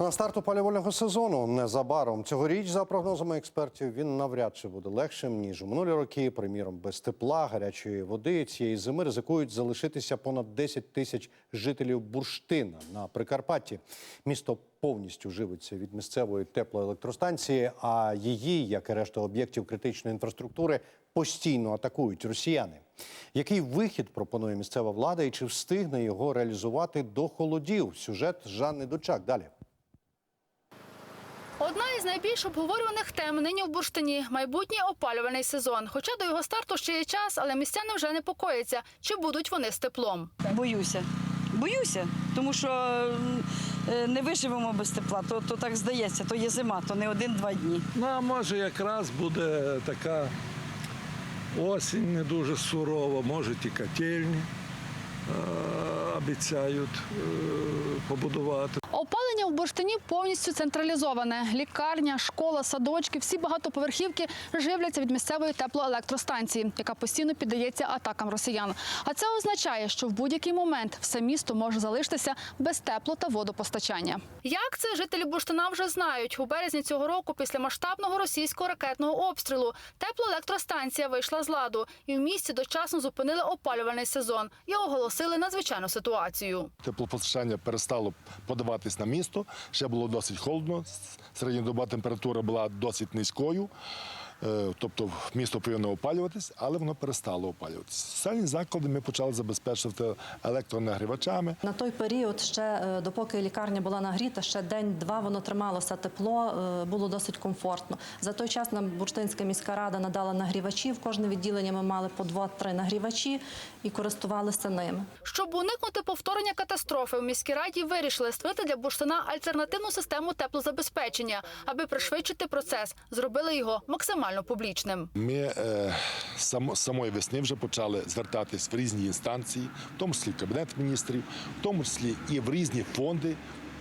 На старт опалювального сезону незабаром цьогоріч, за прогнозами експертів, він навряд чи буде легшим ніж у минулі роки. Приміром, без тепла, гарячої води цієї зими ризикують залишитися понад 10 тисяч жителів Бурштина на Прикарпатті. Місто повністю живиться від місцевої теплоелектростанції, а її, як і решта об'єктів критичної інфраструктури, постійно атакують росіяни. Який вихід пропонує місцева влада і чи встигне його реалізувати до холодів? Сюжет Жанни Дучак. Далі. Із найбільш обговорюваних тем нині в Бурштині – майбутній опалювальний сезон. Хоча до його старту ще є час, але містяни вже непокояться, чи будуть вони з теплом. Боюся. Боюся, тому що е, не виживемо без тепла. То, то так здається, то є зима, то не один-два дні. Ну, а може якраз буде така осінь не дуже сурова, може ті котельні обіцяють е, побудувати. Опалення в Бурштині повністю централізоване. Лікарня, школа, садочки, всі багатоповерхівки живляться від місцевої теплоелектростанції, яка постійно піддається атакам росіян. А це означає, що в будь-який момент все місто може залишитися без тепло та водопостачання. Як це жителі Бурштина вже знають? У березні цього року, після масштабного російського ракетного обстрілу, теплоелектростанція вийшла з ладу, і в місті дочасно зупинили опалювальний сезон і оголосили надзвичайну ситуацію. Теплопостачання перестало подаватись на місто. Ще було досить холодно. Середньодоба температура була досить низькою. Е, Тобто місто повинно опалюватись, але воно перестало опалюватись. Соціальні заклади ми почали забезпечувати електронагрівачами. На той період, ще е, допоки лікарня була нагріта, ще день-два воно трималося тепло, е, було досить комфортно. За той час нам Бурштинська міська рада надала нагрівачі. В кожне відділення ми мали по два-три нагрівачі і користувалися ними. Щоб уникнути повторення катастрофи, у міській раді вирішили створити для бурштина альтернативну систему теплозабезпечення, аби пришвидшити процес. Зробили його максимально публічним. Ми е, само, самої весни вже почали звертатись в різні інстанції, в тому числі Кабінет міністрів, в тому числі і в різні фонди,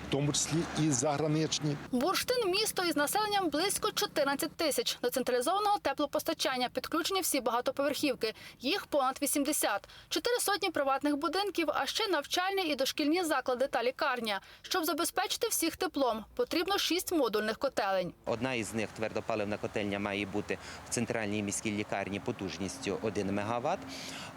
в тому числі і заграничні. Бурштин місто із населенням близько 14 тисяч. До централізованого теплопостачання підключені всі багатоповерхівки. Їх понад 80. Чотири сотні приватних будинків, а ще навчальні і дошкільні заклади та лікарня. Щоб забезпечити всіх теплом, потрібно шість модульних котелень. Одна із них твердопаливна котельня має бути в центральній міській лікарні потужністю 1 МВт.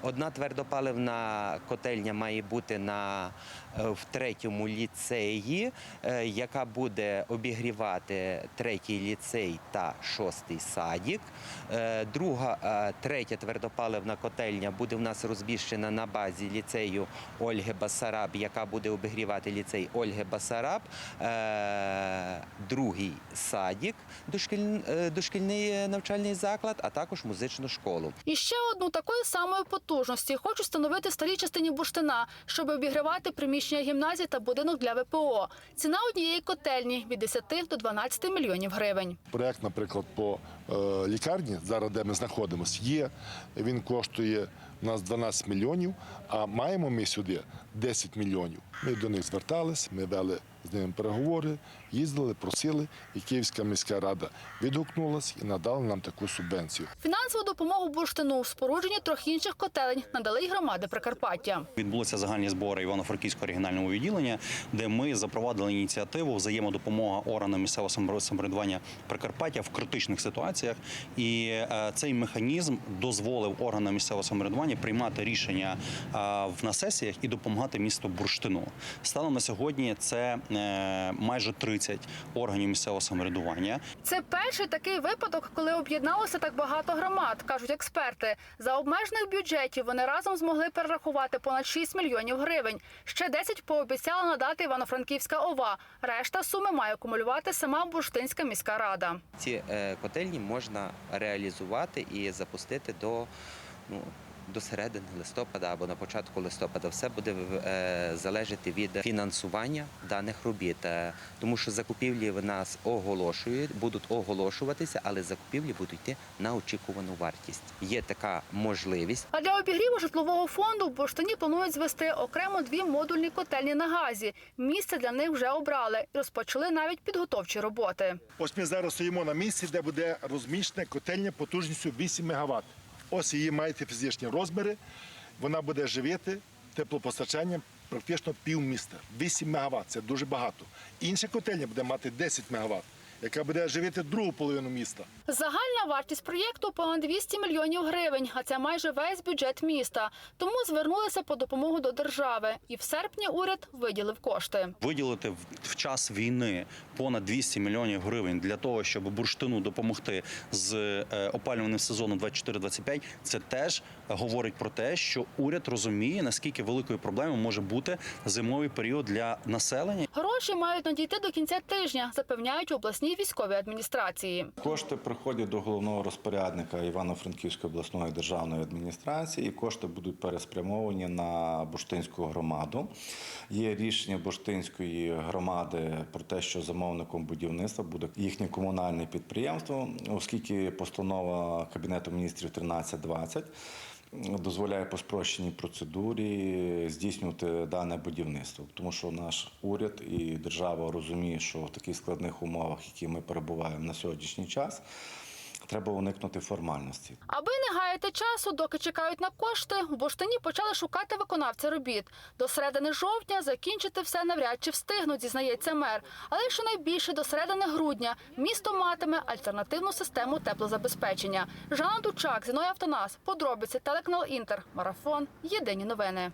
Одна твердопаливна котельня має бути на е, в третьому ліцеї, е, яка буде обігрівати третій ліцей та шостий садік. Е, Друга, е, третя твердопаливна котельня буде в нас розміщена на базі ліцею Ольги Басараб, яка буде обігрівати ліцей Ольги Басараб. Другий садік, дошкіль- дошкільний навчальний заклад, а також музичну школу. І ще одну такої самої потужності хочуть встановити в старій частині бурштина, щоб обігрівати приміщення гімназії та будинок для ВПО. Ціна однієї котельні від 10 до 12 мільйонів гривень. Проект, наприклад, по лікарні, зараз де ми знаходимося, є. Він коштує у нас 12 мільйонів, а маємо ми сюди 10 мільйонів. Ми до них звертались, ми вели з ними переговори, їздили, просили, і Київська міська рада відгукнулась і надала нам таку субвенцію. Фінансову допомогу бурштину в спорудженні трьох інших котелень надали й громади Прикарпаття. Відбулися загальні збори Івано-Франківського регіонального відділення, де ми запровадили ініціативу взаємодопомога органам місцевого самовряд- самоврядування Прикарпаття в критичних ситуаціях. І е, цей механізм дозволив органам місцевого самоврядування приймати рішення е, в на сесіях і допомагати місту бурштину. Станом на сьогодні це е, майже 30 органів місцевого самоврядування. Це перший такий випадок, коли об'єдналося так багато громад, кажуть експерти. За обмежених бюджетів вони разом змогли перерахувати понад 6 мільйонів гривень. Ще 10 пообіцяла надати Івано-Франківська ОВА. Решта суми має акумулювати сама Бурштинська міська рада. Ці е, котельні можна реалізувати і запустити до. Ну, до середини листопада або на початку листопада все буде е, залежати від фінансування даних робіт, Е, тому що закупівлі в нас оголошують, будуть оголошуватися, але закупівлі будуть йти на очікувану вартість. Є така можливість. А для обігріву житлового фонду в Бурштині планують звести окремо дві модульні котельні на газі. Місце для них вже обрали і розпочали навіть підготовчі роботи. Ось ми зараз стоїмо на місці, де буде розміщена котельня потужністю 8 МВт. Ось її маєте фізичні розміри. Вона буде живити теплопостачанням практично пів міста. 8 МВт – це дуже багато. Інша котельня буде мати 10 МВт, яка буде живити другу половину міста. Загальна вартість проєкту понад 200 мільйонів гривень, а це майже весь бюджет міста. Тому звернулися по допомогу до держави. І в серпні уряд виділив кошти. Виділити в, час війни понад 200 мільйонів гривень для того, щоб бурштину допомогти з опалювальним сезоном 24-25, це теж говорить про те, що уряд розуміє, наскільки великою проблемою може бути зимовий період для населення. Гроші мають надійти до кінця тижня, запевняють у обласній військовій адміністрації. Кошти приходять до головного розпорядника Івано-Франківської обласної державної адміністрації, і кошти будуть переспрямовані на Бурштинську громаду. Є рішення Бурштинської громади про те, що замовником будівництва буде їхнє комунальне підприємство, оскільки постанова Кабінету міністрів 1320 дозволяє по спрощеній процедурі здійснювати дане будівництво, тому що наш уряд і держава розуміє, що в таких складних умовах, які ми перебуваємо на сьогоднішній час, треба уникнути формальності. Аби не гаяти часу, доки чекають на кошти, у Бурштині почали шукати виконавця робіт. До середини жовтня закінчити все навряд чи встигнуть, зізнається мер. Але щонайбільше до середини грудня місто матиме альтернативну систему теплозабезпечення. Жанна Дучак, Зіною Автонас, подробиці телеканал Інтер, марафон. Єдині новини.